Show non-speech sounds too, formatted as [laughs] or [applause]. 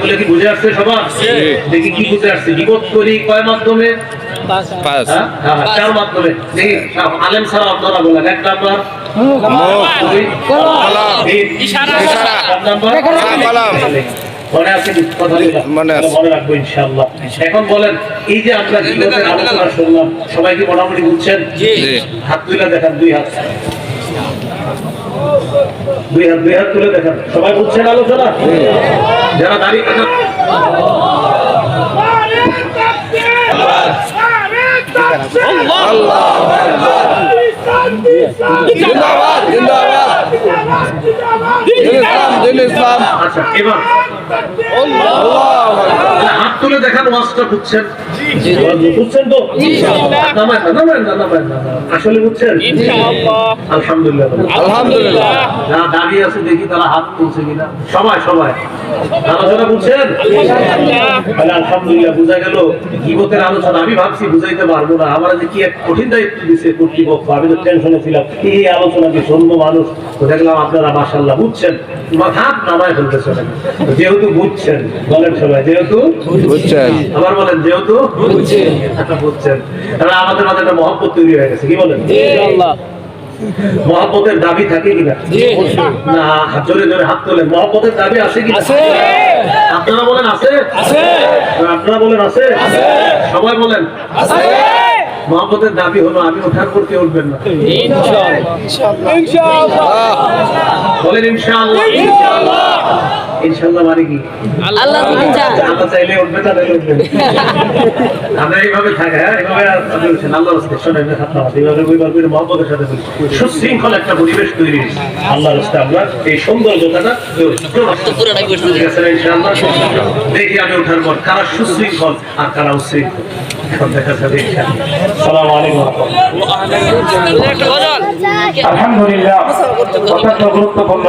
বলে কি বুঝে আসছে সবার? দেখি কি বুঝে আসছে। বিপদ করি কয় মাধ্যমে? পাঁচ। চার মাধ্যমে। দেখি আলেম ছাড়া আপনারা বলেন। এক নাম্বার দুই, তিন, ইশারা। চার নাম্বার কলাম। আছে কি? কথাগুলো? আছে। রাখব ইনশাআল্লাহ। এখন বলেন এই যে আমরা আলোচনা শুনলাম সবাই কি মোটামুটি বুঝছেন? হাত তুলে দেখান দুই হাত। দুই হাত দুই হাত তুলে দেখান। সবাই বুঝছেন আলোচনা? যারা দাঁড়িয়ে জিন্দাবাদ ইসলাম ইসলাম আচ্ছা এবার। তুলে দেখান ওয়াজটা বুঝছেন বুঝছেন তো? আসলে বুঝছেন? আলহামদুলিল্লাহ। আলহামদুলিল্লাহ। যারা দাঁড়িয়ে আছে দেখি তারা হাত তুলছে কিনা। সবাই সবাই। আলোচনা বুঝছেন? তাহলে আলহামদুলিল্লাহ বোঝা গেল গিবতের আলোচনা। আমি ভাবছি বুঝাইতে পারব না। আমার যে কি এক কঠিন দায়িত্ব দিছে কর্তৃপক্ষ আমি তো টেনশনে ছিলাম। এই আলোচনা শুনব মানুষ দেখলাম আপনারা মাসাল্লাহ বুঝছেন। নামায় ফেলতেছে যেহেতু বুঝছেন বলেন সবাই যেহেতু বুঝছেন? আবার বলেন যেহেতু বুঝছেন। তাহলে আমাদের মাঝে একটা মহব্বত তৈরি হয়ে গেছে। কি বলেন? মহব্বতের দাবি থাকে কিনা? না হাত জোরে জোরে হাত তোলেন। মহব্বতের দাবি আছে কি আপনারা বলেন আছে? আপনারা বলেন আছে? সবাই বলেন আছে। মহব্বতের দাবি হলো আমি ওঠার পর কেউ উঠবেন না। বলেন ইনশাআল্লাহ। ইনশাআল্লাহ। মানে কি? আল্লাহ বাঁচা চাইলে উঠবে না উঠবে। [laughs] আমরা এইভাবে থাকি হ্যাঁ? এইভাবে আপনি রাস্তায় শোনেন না থাকতে হবে। এইভাবে ওইবার করে মহব্বতের সাথে সুশৃঙ্খল একটা পরিবেশ তৈরি হয়েছে। রাস্তায় আমরা এই সুন্দর কথাটা ঠিক আছে না দেখি আমি ওঠার পর কারা সুশৃঙ্খল আর কারা উশৃঙ্খল এখন দেখা যাবে ইনশাআল্লাহ। আসসালামু আলাইকুম ওয়া রাহমাতুল্লাহ। একটা গজল আলহামদুলিল্লাহ। অত্যন্ত গুরুত্বপূর্ণ।